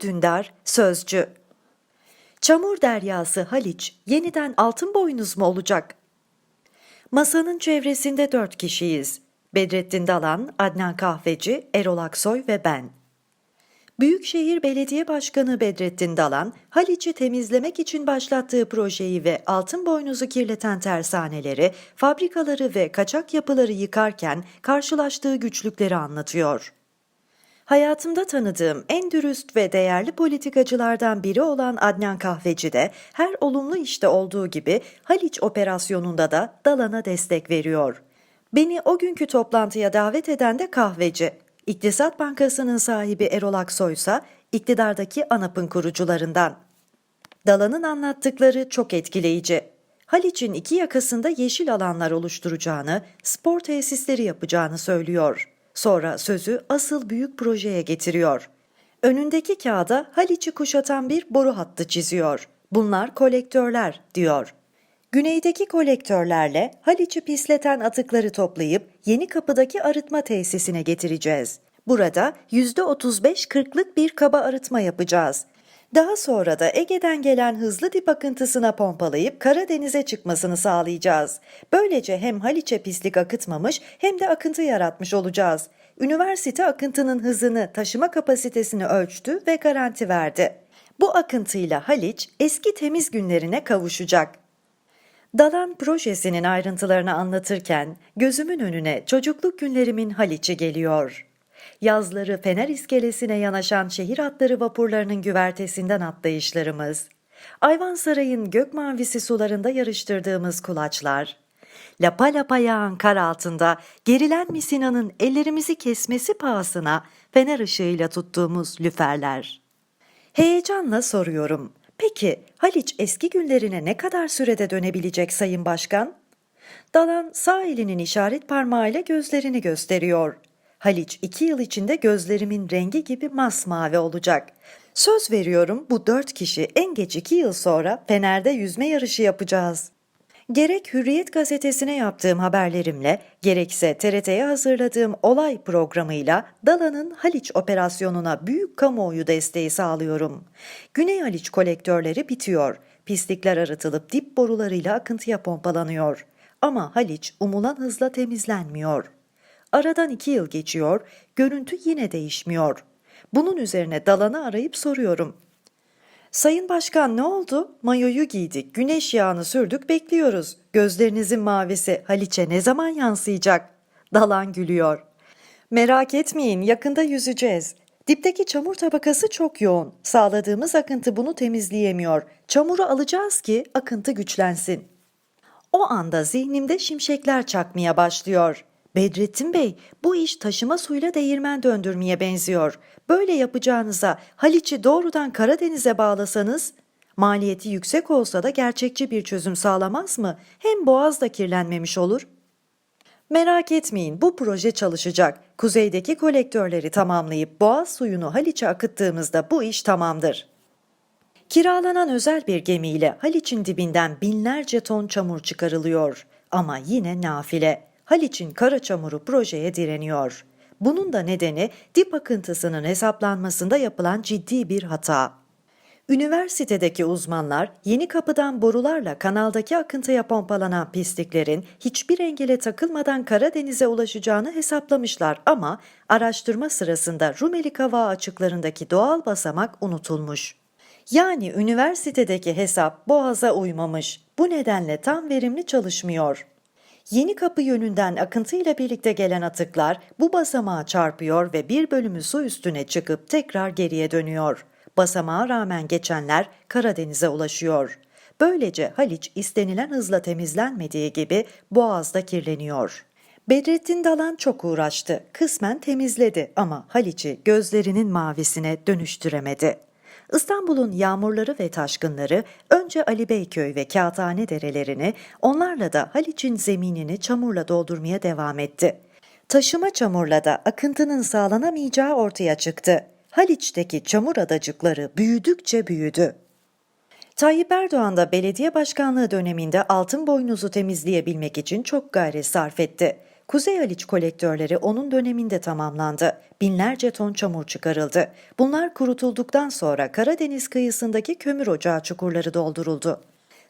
Dündar, Sözcü Çamur deryası Haliç yeniden altın boynuz mu olacak? Masanın çevresinde dört kişiyiz. Bedrettin Dalan, Adnan Kahveci, Erol Aksoy ve ben. Büyükşehir Belediye Başkanı Bedrettin Dalan, Haliç'i temizlemek için başlattığı projeyi ve altın boynuzu kirleten tersaneleri, fabrikaları ve kaçak yapıları yıkarken karşılaştığı güçlükleri anlatıyor. Hayatımda tanıdığım en dürüst ve değerli politikacılardan biri olan Adnan Kahveci de her olumlu işte olduğu gibi Haliç operasyonunda da Dalan'a destek veriyor. Beni o günkü toplantıya davet eden de kahveci. İktisat Bankası'nın sahibi Erol Aksoy ise iktidardaki ANAP'ın kurucularından. Dalan'ın anlattıkları çok etkileyici. Haliç'in iki yakasında yeşil alanlar oluşturacağını, spor tesisleri yapacağını söylüyor. Sonra sözü asıl büyük projeye getiriyor. Önündeki kağıda Haliç'i kuşatan bir boru hattı çiziyor. Bunlar kolektörler diyor. Güneydeki kolektörlerle Haliç'i pisleten atıkları toplayıp yeni kapıdaki arıtma tesisine getireceğiz. Burada %35-40'lık bir kaba arıtma yapacağız. Daha sonra da Ege'den gelen hızlı dip akıntısına pompalayıp Karadeniz'e çıkmasını sağlayacağız. Böylece hem Haliç'e pislik akıtmamış hem de akıntı yaratmış olacağız. Üniversite akıntının hızını, taşıma kapasitesini ölçtü ve garanti verdi. Bu akıntıyla Haliç eski temiz günlerine kavuşacak. Dalan projesinin ayrıntılarını anlatırken gözümün önüne çocukluk günlerimin Haliç'i geliyor. Yazları Fener iskelesine yanaşan şehir atları vapurlarının güvertesinden atlayışlarımız, Ayvansaray'ın gök mavisi sularında yarıştırdığımız kulaçlar, lapa lapa yağan kar altında gerilen misinanın ellerimizi kesmesi pahasına fener ışığıyla tuttuğumuz lüferler. Heyecanla soruyorum. Peki Haliç eski günlerine ne kadar sürede dönebilecek Sayın Başkan? Dalan sağ elinin işaret parmağıyla gözlerini gösteriyor. Haliç iki yıl içinde gözlerimin rengi gibi masmavi olacak. Söz veriyorum bu dört kişi en geç iki yıl sonra Fener'de yüzme yarışı yapacağız. Gerek Hürriyet gazetesine yaptığım haberlerimle, gerekse TRT'ye hazırladığım olay programıyla Dalan'ın Haliç operasyonuna büyük kamuoyu desteği sağlıyorum. Güney Haliç kolektörleri bitiyor. Pislikler arıtılıp dip borularıyla akıntıya pompalanıyor. Ama Haliç umulan hızla temizlenmiyor. Aradan iki yıl geçiyor, görüntü yine değişmiyor. Bunun üzerine Dalan'ı arayıp soruyorum. Sayın Başkan ne oldu? Mayoyu giydik, güneş yağını sürdük, bekliyoruz. Gözlerinizin mavisi Haliç'e ne zaman yansıyacak? Dalan gülüyor. Merak etmeyin, yakında yüzeceğiz. Dipteki çamur tabakası çok yoğun. Sağladığımız akıntı bunu temizleyemiyor. Çamuru alacağız ki akıntı güçlensin. O anda zihnimde şimşekler çakmaya başlıyor. Bedrettin Bey, bu iş taşıma suyla değirmen döndürmeye benziyor. Böyle yapacağınıza Haliç'i doğrudan Karadeniz'e bağlasanız, maliyeti yüksek olsa da gerçekçi bir çözüm sağlamaz mı? Hem boğaz da kirlenmemiş olur. Merak etmeyin, bu proje çalışacak. Kuzeydeki kolektörleri tamamlayıp boğaz suyunu Haliç'e akıttığımızda bu iş tamamdır. Kiralanan özel bir gemiyle Haliç'in dibinden binlerce ton çamur çıkarılıyor. Ama yine nafile. Haliç'in kara çamuru projeye direniyor. Bunun da nedeni dip akıntısının hesaplanmasında yapılan ciddi bir hata. Üniversitedeki uzmanlar yeni kapıdan borularla kanaldaki akıntıya pompalanan pisliklerin hiçbir engele takılmadan Karadeniz'e ulaşacağını hesaplamışlar ama araştırma sırasında Rumeli Kavağı açıklarındaki doğal basamak unutulmuş. Yani üniversitedeki hesap boğaza uymamış. Bu nedenle tam verimli çalışmıyor. Yeni kapı yönünden akıntıyla birlikte gelen atıklar bu basamağa çarpıyor ve bir bölümü su üstüne çıkıp tekrar geriye dönüyor. Basamağa rağmen geçenler Karadeniz'e ulaşıyor. Böylece Haliç istenilen hızla temizlenmediği gibi Boğaz'da kirleniyor. Bedrettin Dalan çok uğraştı, kısmen temizledi ama Haliç'i gözlerinin mavisine dönüştüremedi. İstanbul'un yağmurları ve taşkınları önce Ali Beyköy ve Kağıthane derelerini, onlarla da Haliç'in zeminini çamurla doldurmaya devam etti. Taşıma çamurla da akıntının sağlanamayacağı ortaya çıktı. Haliç'teki çamur adacıkları büyüdükçe büyüdü. Tayyip Erdoğan da belediye başkanlığı döneminde altın boynuzu temizleyebilmek için çok gayret sarf etti. Kuzey Haliç kolektörleri onun döneminde tamamlandı. Binlerce ton çamur çıkarıldı. Bunlar kurutulduktan sonra Karadeniz kıyısındaki kömür ocağı çukurları dolduruldu.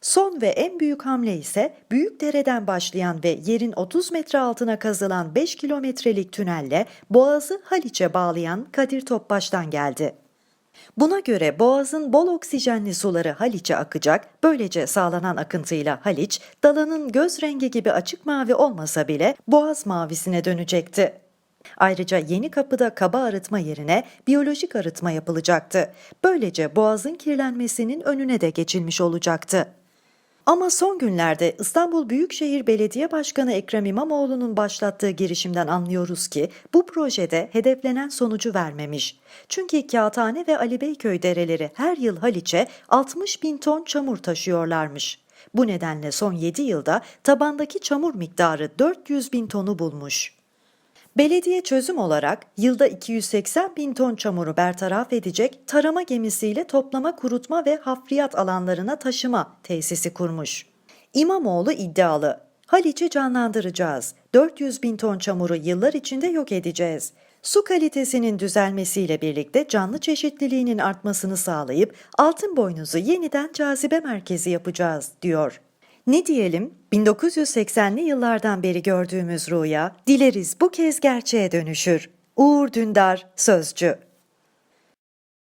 Son ve en büyük hamle ise Büyükdere'den başlayan ve yerin 30 metre altına kazılan 5 kilometrelik tünelle Boğaz'ı Haliç'e bağlayan Kadir Topbaş'tan geldi. Buna göre Boğaz'ın bol oksijenli suları Haliç'e akacak, böylece sağlanan akıntıyla Haliç, dalanın göz rengi gibi açık mavi olmasa bile Boğaz mavisine dönecekti. Ayrıca yeni kapıda kaba arıtma yerine biyolojik arıtma yapılacaktı. Böylece Boğaz'ın kirlenmesinin önüne de geçilmiş olacaktı. Ama son günlerde İstanbul Büyükşehir Belediye Başkanı Ekrem İmamoğlu'nun başlattığı girişimden anlıyoruz ki bu projede hedeflenen sonucu vermemiş. Çünkü Kağıthane ve Ali Beyköy dereleri her yıl Haliç'e 60 bin ton çamur taşıyorlarmış. Bu nedenle son 7 yılda tabandaki çamur miktarı 400 bin tonu bulmuş. Belediye çözüm olarak yılda 280 bin ton çamuru bertaraf edecek tarama gemisiyle toplama, kurutma ve hafriyat alanlarına taşıma tesisi kurmuş. İmamoğlu iddialı. Haliç'i canlandıracağız. 400 bin ton çamuru yıllar içinde yok edeceğiz. Su kalitesinin düzelmesiyle birlikte canlı çeşitliliğinin artmasını sağlayıp Altınboynuz'u yeniden cazibe merkezi yapacağız, diyor. Ne diyelim? 1980'li yıllardan beri gördüğümüz rüya, dileriz bu kez gerçeğe dönüşür. Uğur Dündar, Sözcü